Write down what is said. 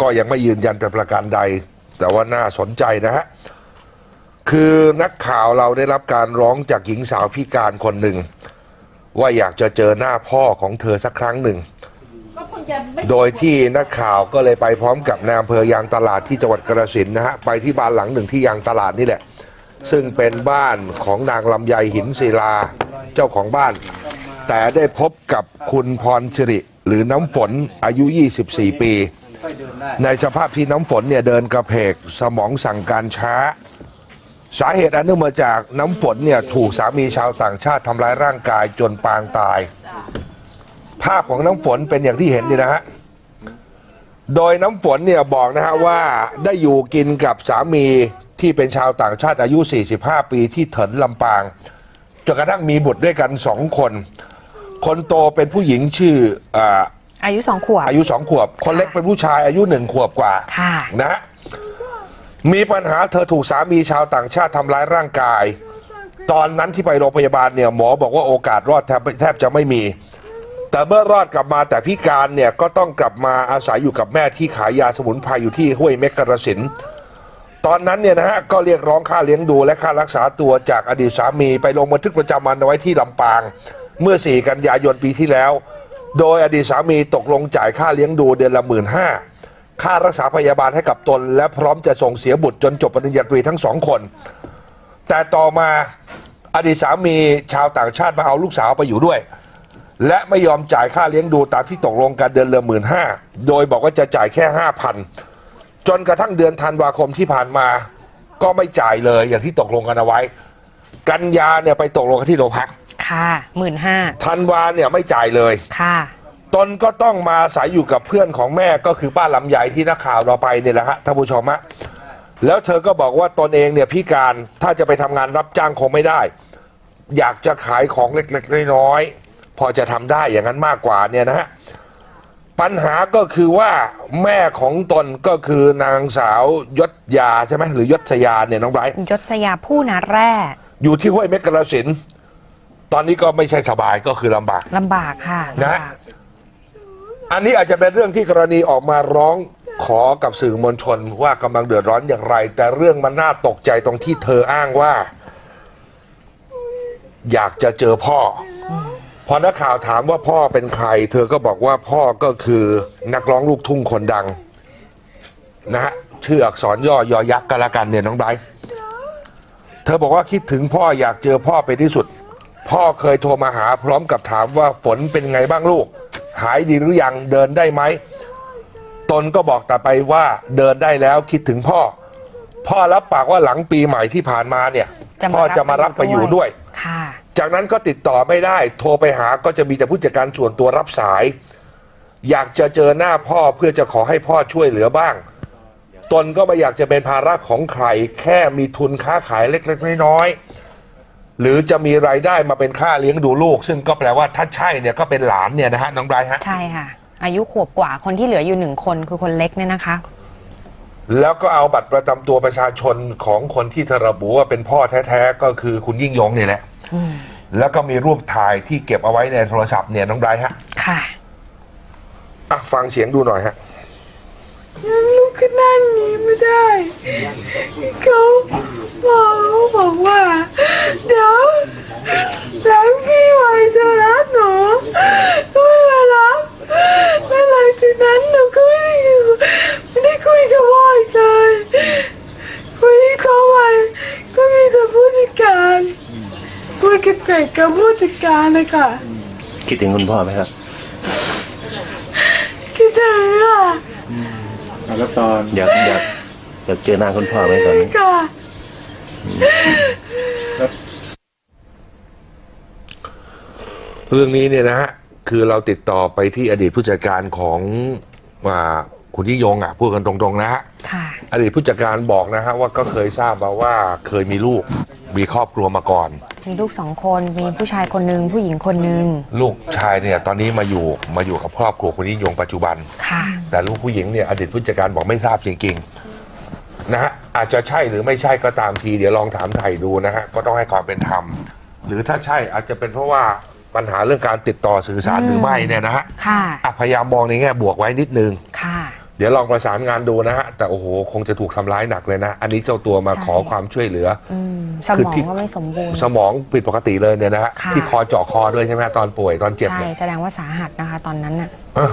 ก็ยังไม่ยืนยันแต่ประการใด แต่ว่าน่าสนใจนะฮะ คือนักข่าวเราได้รับการร้องจากหญิงสาวพิการคนหนึ่ง ว่าอยากจะเจอหน้าพ่อของเธอสักครั้งหนึ่ง โดยที่นักข่าวก็เลยไปพร้อมกับนายอำเภอยางตลาดที่จังหวัดกระสินนะฮะ ไปที่บ้านหลังหนึ่งที่ยางตลาดนี่แหละ ซึ่งเป็นบ้านของนางลำไยหินศิลาเจ้าของบ้าน แต่ได้พบกับคุณพรสิริหรือน้ำฝนอายุ 24 ปี ในสภาพที่น้ำฝนเนี่ยเดินกระเพกสมองสั่งการช้า สาเหตุอันเนื่องมาจากน้ำฝนเนี่ยถูกสามีชาวต่างชาติทำร้ายร่างกายจนปางตาย ภาพของน้ำฝนเป็นอย่างที่เห็นนี่นะฮะโดยน้ำฝนเนี่ยบอกนะฮะว่าได้อยู่กินกับสามีที่เป็นชาวต่างชาติอายุ 45 ปีที่เถินลำปางจนกระทั่งมีบุตรด้วยกันสองคน คนโตเป็นผู้หญิงชื่ออ อายุสองขวบอายุสองขวบ คนเล็กเป็นผู้ชายอายุหนึ่งขวบกว่าค่ะนะฮะมีปัญหาเธอถูกสามีชาวต่างชาติทำร้ายร่างกาย ตอนนั้นที่ไปโรงพยาบาลเนี่ยหมอบอกว่าโอกาสรอดแทบแทบจะไม่มี แต่เมื่อรอดกลับมาแต่พิการเนี่ยก็ต้องกลับมาอาศัยอยู่กับแม่ที่ขายยาสมุนไพรอยู่ที่ห้วยเมกกระสินธุ์ตอนนั้นเนี่ยนะฮะก็เรียกร้องค่าเลี้ยงดูและค่ารักษาตัวจากอดีตสามีไปลงบันทึกประจำวันเอาไว้ที่ลำปาง เมื่อ 4 กันยายนปีที่แล้ว โดยอดีตสามีตกลงจ่ายค่าเลี้ยงดูเดือนละหมื่นห้าค่ารักษาพยาบาลให้กับตน และพร้อมจะส่งเสียบุตรจนจบปริญญาตรีทั้งสองคน แต่ต่อมาอดีตสามีชาวต่างชาติมาเอาลูกสาวไปอยู่ด้วย และไม่ยอมจ่ายค่าเลี้ยงดูตามที่ตกลงกันเดือนละหมื่นห้าโดยบอกว่าจะจ่ายแค่ห้าพันจนกระทั่งเดือนธันวาคมที่ผ่านมา ก็ไม่จ่ายเลยอย่างที่ตกลงกันเอาไว้ กันยาเนี่ยไปตกลงกันที่โรงพัก ค่ะหมื่นห้าธันวาเนี่ยไม่จ่ายเลย ค่ะ ตนก็ต้องมาอาศัยอยู่กับเพื่อนของแม่ก็คือป้าลำไยที่นักข่าวเราไปเนี่ยแหละฮะท่านผู้ชมฮะแล้วเธอก็บอกว่าตนเองเนี่ยพิการถ้าจะไปทำงานรับจ้างคงไม่ได้ อยากจะขายของเล็กๆน้อยๆพอจะทำได้อย่างนั้นมากกว่าเนี่ยนะฮะปัญหาก็คือว่าแม่ของตนก็คือนางสาวยศยาใช่ไหมหรือยศยาเนี่ยน้องไบรท์ยศยาผู้นาแร่ อยู่ที่ห้วยเมกกระสินธุ์ ตอนนี้ก็ไม่ใช่สบายก็คือลำบากลำบากค่ะนะลำบากอันนี้อาจจะเป็นเรื่องที่กรณีออกมาร้องขอกับสื่อมวลชนว่ากำลังเดือดร้อนอย่างไร แต่เรื่องมันน่าตกใจตรงที่เธออ้างว่า อยากจะเจอพ่ออพอนักข่าวถามว่าพ่อเป็นใคร เธอก็บอกว่าพ่อก็คือนักร้องลูกทุ่งคนดัง นะฮะชื่ออักษรย่อยอยักษ์ก็แล้วกันเนี่ยน้องไบร์ทเธอบอกว่าคิดถึงพ่ออยากเจอพ่อไปนที่สุด พ่อเคยโทรมาหาพร้อมกับถามว่าฝนเป็นไงบ้างลูก หายดีหรือยังเดินได้ไหม ตนก็บอกแต่ไปว่าเดินได้แล้วคิดถึงพ่อ พ่อรับปากว่าหลังปีใหม่ที่ผ่านมาเนี่ย จะมาพ่อจะมารับไปอยู่ด้วย ค่ะ จากนั้นก็ติดต่อไม่ได้ โทรไปหาก็จะมีแต่ผู้จัดการส่วนตัวรับสาย อยากจะเจอหน้าพ่อเพื่อจะขอให้พ่อช่วยเหลือบ้าง ตนก็ไม่อยากจะเป็นภาระของใครแค่มีทุนค้าขายเล็กๆน้อยๆ หรือจะมีรายได้มาเป็นค่าเลี้ยงดูลูก ซึ่งก็แปลว่าถ้าใช่เนี่ยก็เป็นหลานเนี่ยนะฮะน้องไบรท์ฮะ ใช่ค่ะ อายุขวบกว่าคนที่เหลืออยู่หนึ่งคนคือคนเล็กเนี่ยนะคะ แล้วก็เอาบัตรประจำตัวประชาชนของคนที่เธอระบุว่าเป็นพ่อแท้ๆก็คือคุณยิ่งยงเนี่ยแหละ อืมแล้วก็มีรูปถ่ายที่เก็บเอาไว้ในโทรศัพท์เนี่ยน้องไบรท์ฮะค่ะ อะฟังเสียงดูหน่อยฮะลูกก็นั่งหนีไม่ได้ เขาบอกเขาบอกว่า เดี๋ยวหลังพี่ไหวจะรับหนูก็ไม่มารับแล้วหลังจากนั้นหนูก็ไม่ได้อยู่ไม่ได้คุยกับพ่ออีกเลยคุยที่เขาไว้ก็มีแต่ผู้จัดการคุยกับแต่กับผู้จัดการนะคะคิดถึงคุณพ่อไหมครับ คิดถึงอะแล้วตอนอยากอยากอยากเจอหน้าคุณพ่อไหมตอนนี้ค่ะ เรื่องนี้เนี่ยนะฮะคือเราติดต่อไปที่อดีตผู้จัดการของอ่าคุณยิ่งยงอะพูดกันตรงๆนะฮะค่ะอดีตผู้จัดการบอกนะฮะว่าก็เคยทราบมาว่าเคยมีลูกมีครอบครัวมาก่อน มีลูกสองคนมีผู้ชายคนหนึ่งผู้หญิงคนหนึ่งลูกชายเนี่ยตอนนี้มาอยู่มาอยู่กับครอบครัวคุณยิ่งยงปัจจุบันค่ะ แต่ลูกผู้หญิงเนี่ยอดีตผู้จัดการบอกไม่ทราบจริงๆนะฮะอาจจะใช่หรือไม่ใช่ก็ตามทีเดี๋ยวลองถามไทยดูนะฮะก็ต้องให้ความเป็นธรรมหรือถ้าใช่อาจจะเป็นเพราะว่า ปัญหาเรื่องการติดต่อสื่อสารอืมหรือไม่เนี่ยนะฮะค่ะอะพยายามมองในแง่บวกไว้นิดนึง ค่ะ เดี๋ยวลองประสานงานดูนะฮะ แต่โอ้โห คงจะถูกทำร้ายหนักเลยนะ อันนี้เจ้าตัวมาใช่ ขอความช่วยเหลืออืมสคือมองที่ก็ไม่สมบูรณ์ สมองผิดปกติเลยเนี่ยนะฮะค่ะ ที่คอเจาะคอด้วยใช่ไหมฮะตอนป่วยตอนเจ็บใช่เนี่ยแสดงว่าสาหัสนะคะ ตอนนั้นน่ะ เอ้อ